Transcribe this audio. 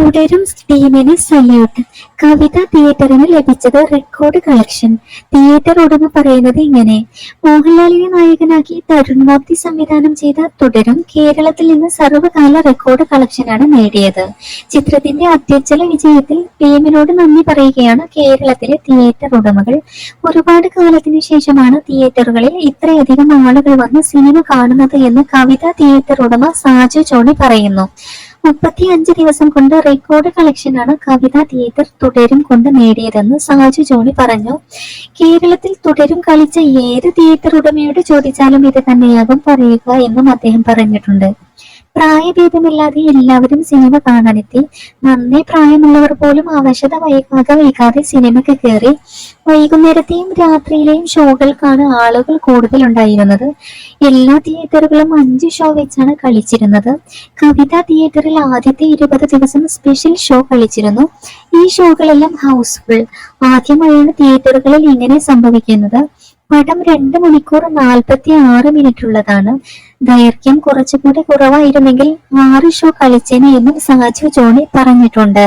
തുടരും ടീമിന് സല്യൂട്ട്. കവിത തിയേറ്ററിന് ലഭിച്ചത് റെക്കോർഡ് കളക്ഷൻ. തിയേറ്റർ ഉടമ പറയുന്നത് ഇങ്ങനെ. മോഹൻലാലിനെ നായകനാക്കി തരുൺ മൂർത്തി സംവിധാനം ചെയ്ത തുടരും കേരളത്തിൽ നിന്ന് സർവകാല റെക്കോർഡ് കളക്ഷനാണ് നേടിയത്. ചിത്രത്തിന്റെ അത്യുജ്വല വിജയത്തിൽ ടീമിനോട് നന്ദി പറയുകയാണ് കേരളത്തിലെ തിയേറ്റർ ഉടമകൾ. ഒരുപാട് കാലത്തിനു ശേഷമാണ് തിയേറ്ററുകളിൽ ഇത്രയധികം ആളുകൾ വന്ന് സിനിമ കാണുന്നത് എന്ന് കവിത തിയേറ്റർ ഉടമ സാജു ചോണി പറയുന്നു. മുപ്പത്തി അഞ്ച് ദിവസം കൊണ്ട് റെക്കോർഡ് കളക്ഷനാണ് കവിത തിയേറ്റർ തുടരും കൊണ്ട് നേടിയതെന്ന് സാജു ജോണി പറഞ്ഞു. കേരളത്തിൽ തുടരും കളിച്ച ഏത് തിയേറ്റർ ഉടമയോട് ചോദിച്ചാലും ഇത് തന്നെയാകും പറയുക എന്നും അദ്ദേഹം പറഞ്ഞിട്ടുണ്ട്. പ്രായഭേദമില്ലാതെ എല്ലാവരും സിനിമ കാണാനെത്തി. നന്നേ പ്രായമുള്ളവർ പോലും അവശത വൈകാതെ വൈകാതെ സിനിമയ്ക്ക് കയറി. വൈകുന്നേരത്തെയും രാത്രിയിലെയും ഷോകൾക്കാണ് ആളുകൾ കൂടുതൽ ഉണ്ടായിരുന്നത് എല്ലാ തിയേറ്ററുകളും അഞ്ച് ഷോ വെച്ചാണ് കളിച്ചിരുന്നത്. കവിത തിയേറ്ററിൽ ആദ്യത്തെ ഇരുപത് ദിവസം സ്പെഷ്യൽ ഷോ കളിച്ചിരുന്നു. ഈ ഷോകളെല്ലാം ഹൗസ്ഫുൾ. ആദ്യമായാണ് തിയേറ്ററുകളിൽ ഇങ്ങനെ സംഭവിക്കുന്നത്. പടം രണ്ട് മണിക്കൂർ നാൽപ്പത്തി ആറ് മിനിറ്റ് ഉള്ളതാണ് ദൈർഘ്യം കുറച്ചുകൂടി കുറവായിരുന്നെങ്കിൽ ആറ് ഷോ കളിച്ചേനെ എന്നും സാജു ജോണി പറഞ്ഞിട്ടുണ്ട്.